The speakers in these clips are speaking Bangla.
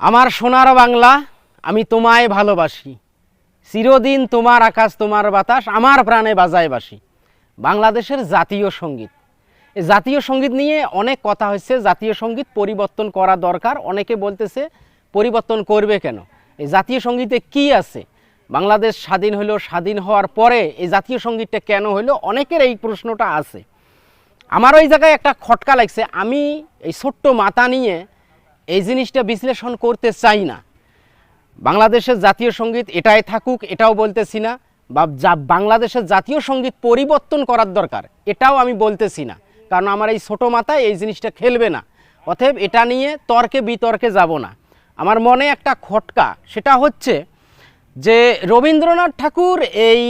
আমার সোনার বাংলা আমি তোমায় ভালোবাসি। চিরদিন তোমার আকাশ, তোমার বাতাস আমার প্রাণে বাজায় বাসি বাংলাদেশের জাতীয় সংগীত। এই জাতীয় সংগীত নিয়ে অনেক কথা হচ্ছে জাতীয় সংগীত পরিবর্তন করা দরকার। অনেকে বলতেছে, পরিবর্তন করবে কেন? এই জাতীয় সঙ্গীতে কি আছে? বাংলাদেশ স্বাধীন হলো, স্বাধীন হওয়ার পরে এই জাতীয় সঙ্গীতটা কেন হলো? অনেকের এই প্রশ্নটা আছে। আমার ওই জায়গায় একটা খটকা লাগছে। আমি এই ছোট্ট মাথা নিয়ে এই জিনিসটা বিশ্লেষণ করতে চাই না। বাংলাদেশের জাতীয় সংগীত এটাই থাকুক, এটাও বলতেছি না, বা যা বাংলাদেশের জাতীয় সংগীত পরিবর্তন করার দরকার, এটাও আমি বলতেছি না। কারণ আমার এই ছোটো মাথায় এই জিনিসটা খেলবে না। অতএব এটা নিয়ে তর্কে বিতর্কে যাব না। আমার মনে একটা খটকা, সেটা হচ্ছে যে রবীন্দ্রনাথ ঠাকুর এই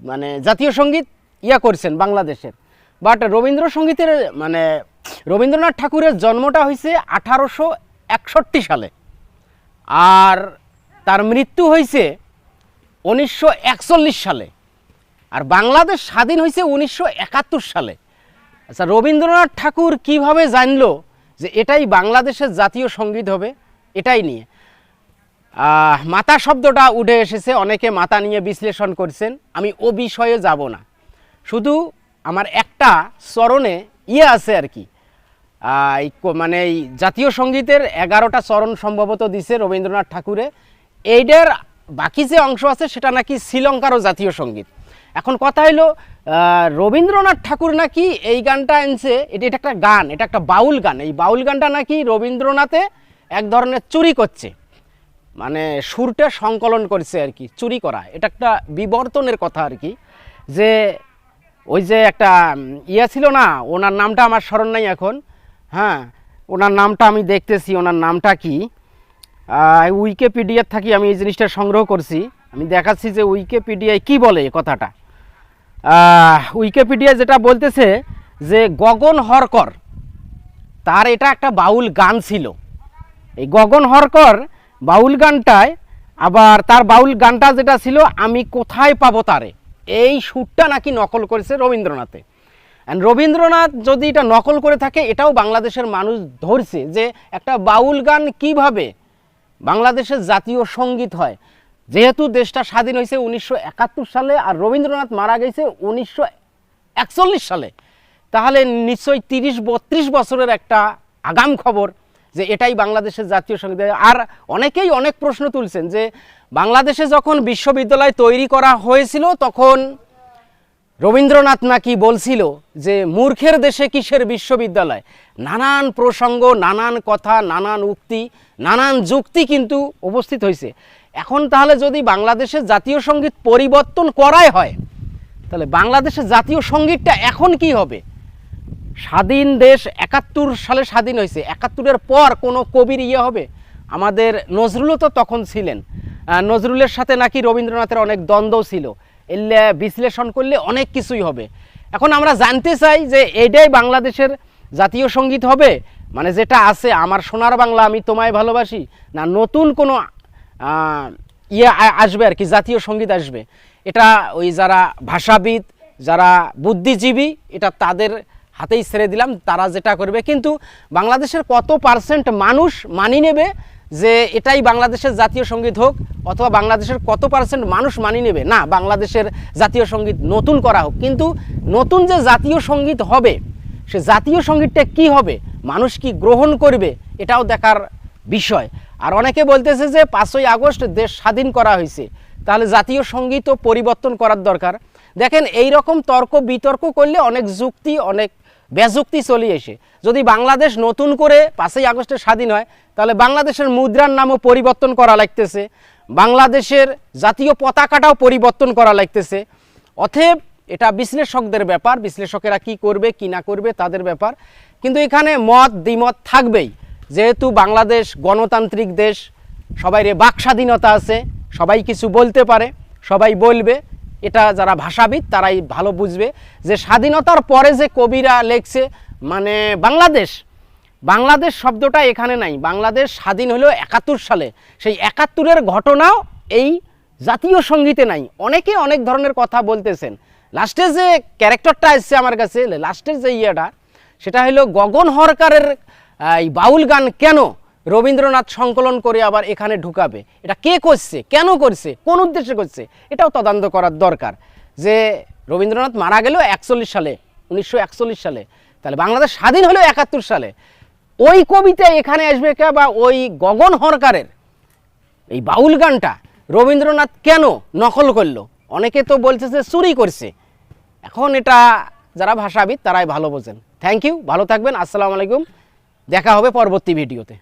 মানে জাতীয় সংগীত ইয়া করছেন বাংলাদেশের। বাট রবীন্দ্রসঙ্গীতের মানে রবীন্দ্রনাথ ঠাকুরের জন্মটা হয়েছে আঠারোশো একষট্টি সালে। আর তার মৃত্যু হয়েছে উনিশশো একচল্লিশ সালে। আর বাংলাদেশ স্বাধীন হয়েছে উনিশশো একাত্তর সালে। আচ্ছা রবীন্দ্রনাথ ঠাকুর কীভাবে জানলো যে এটাই বাংলাদেশের জাতীয় সংগীত হবে, এটাই নিয়ে? মাতা শব্দটা উঠে এসেছে, অনেকে মাতা নিয়ে বিশ্লেষণ করছেন, আমি ও বিষয়ে যাব না। শুধু আমার একটা চরণে ইয়ে আছে আর কি মানে জাতীয় সঙ্গীতের এগারোটা চরণ সম্ভবত দিছে রবীন্দ্রনাথ ঠাকুরে। এইটার বাকি যে অংশ আছে, সেটা নাকি শ্রীলঙ্কারও জাতীয় সংগীত। এখন কথা হলো রবীন্দ্রনাথ ঠাকুর নাকি এই গানটা আনছে, এটা এটা একটা গান, এটা একটা বাউল গান। এই বাউল গানটা নাকি রবীন্দ্রনাথে এক ধরনের চুরি করছে। মানে সুরটা সংকলন করছে আর কি, চুরি করা। এটা একটা বিবর্তনের কথা আর কি, যে ওই যে একটা ইয়া ছিল না, ওনার নামটা আমার স্মরণ নাই এখন। হ্যাঁ ওনার নামটা আমি দেখতেছি, ওনার নামটা কি? উইকিপিডিয়ার থাকি আমি এই জিনিসটা সংগ্রহ করছি। আমি দেখাচ্ছি যে উইকিপিডিয়ায় কি বলে কথাটা। উইকিপিডিয়া যেটা বলতেছে যে গগন হরকর, তার এটা একটা বাউল গান ছিল। এই গগন হরকর বাউল গানটায়, আবার তার বাউল গানটা যেটা ছিল, আমি কোথায় পাবো তারে? এই সুরটা নাকি নকল করেছে রবীন্দ্রনাথে। অ্যান্ড রবীন্দ্রনাথ যদি এটা নকল করে থাকে, এটাও বাংলাদেশের মানুষ ধরছে যে একটা বাউল গান কীভাবে বাংলাদেশের জাতীয় সংগীত হয়। যেহেতু দেশটা স্বাধীন হয়েছে উনিশশো একাত্তর সালে আর রবীন্দ্রনাথ মারা গেছে উনিশশো একচল্লিশ সালে। তাহলে নিশ্চয়ই তিরিশ, বত্রিশ বছরের একটা আগাম খবর যে এটাই বাংলাদেশের জাতীয় সংগীত। আর অনেকেই অনেক প্রশ্ন তুলছেন যে বাংলাদেশে যখন বিশ্ববিদ্যালয় তৈরি করা হয়েছিল, তখন রবীন্দ্রনাথ নাকি বলছিল যে মূর্খের দেশে কিসের বিশ্ববিদ্যালয়? নানান প্রসঙ্গ, নানান কথা, নানান উক্তি, নানান যুক্তি কিন্তু উপস্থিত হয়েছে এখন তাহলে যদি বাংলাদেশের জাতীয় সংগীত পরিবর্তন করাই হয়, তাহলে বাংলাদেশের জাতীয় সঙ্গীতটা এখন কি হবে? স্বাধীন দেশ একাত্তর সালে স্বাধীন হয়েছে একাত্তরের পর কোনো কবির ইয়ে হবে? আমাদের নজরুলও তো তখন ছিলেন। নজরুলের সাথে নাকি রবীন্দ্রনাথের অনেক দ্বন্দ্ব ছিল। বিশ্লেষণ করলে অনেক কিছুই হবে। এখন আমরা জানতে চাই যে এটাই বাংলাদেশের জাতীয় সংগীত হবে? মানে যেটা আছে, আমার সোনার বাংলা আমি তোমায় ভালোবাসি? না নতুন কোনো ইয়ে আসবে আর কি, জাতীয় সংগীত আসবে? এটা ওই যারা ভাষাবিদ, যারা বুদ্ধিজীবী, এটা তাদের হাতেই ছেড়ে দিলাম, তারা যেটা করবে। কিন্তু বাংলাদেশের কত পার্সেন্ট মানুষ মানি নেবে যে এটাই বাংলাদেশের জাতীয় সংগীত হোক অথবা বাংলাদেশের কত পার্সেন্ট মানুষ মানি নেবে। না, বাংলাদেশের জাতীয় সংগীত নতুন করা হোক। কিন্তু নতুন যে জাতীয় সংগীত হবে, সে জাতীয় সঙ্গীতটা কি হবে, মানুষ কি গ্রহণ করবে, এটাও দেখার বিষয়। আর অনেকে বলতেছে যে পাঁচই আগস্ট দেশ স্বাধীন করা হয়েছে। তাহলে জাতীয় সঙ্গীতও পরিবর্তন করার দরকার। দেখেন এই রকম তর্ক বিতর্ক করলে অনেক যুক্তি, অনেক বেযুক্তি চলে এসে। যদি বাংলাদেশ নতুন করে পাঁচই আগস্টে স্বাধীন হয়, তাহলে বাংলাদেশের মুদ্রার নামও পরিবর্তন করা লাগতেছে, বাংলাদেশের জাতীয় পতাকাটাও পরিবর্তন করা লাগতেছে। অথব এটা বিশ্লেষকদের ব্যাপার, বিশ্লেষকেরা কি করবে, কি না করবে, তাদের ব্যাপার। কিন্তু এখানে মত, দ্বিমত থাকবেই। যেহেতু বাংলাদেশ গণতান্ত্রিক দেশ সবাই বাক স্বাধীনতা আছে, সবাই কিছু বলতে পারে, সবাই বলবে। এটা যারা ভাষাবিদ, তারাই ভালো বুঝবে যে স্বাধীনতার পরে যে কবিরা লেখছে মানে বাংলাদেশ বাংলাদেশ শব্দটা এখানে নাই। বাংলাদেশ স্বাধীন হলো একাত্তর সালে। সেই একাত্তরের ঘটনাও এই জাতীয় সঙ্গীতে নাই। অনেকে অনেক ধরনের কথা বলতেছেন। লাস্টে যে ক্যারেক্টারটা এসছে আমার কাছে লাস্টের যে ইয়েটা, সেটা হলো গগন হরকারের এই বাউল গান কেন রবীন্দ্রনাথ সংকলন করে আবার এখানে ঢুকাবে। এটা কে করছে? কেন করছে? কোন উদ্দেশ্যে করছে? এটাও তদন্ত করার দরকার। যে রবীন্দ্রনাথ মারা গেল একচল্লিশ সালে, উনিশশো একচল্লিশ সালে, তাহলে বাংলাদেশ স্বাধীন হলেও একাত্তর সালে। ওই কবিতা এখানে আসবে কে বা ওই গগন হরকারের এই বাউল গানটা রবীন্দ্রনাথ কেন নকল করল? অনেকে তো বলছে যে চুরি করছে। এখন এটা যারা ভাষাবিদ তারাই ভালো বোঝেন। থ্যাংক ইউ ভালো থাকবেন, আসসালামু আলাইকুম। দেখা হবে পরবর্তী ভিডিওতে।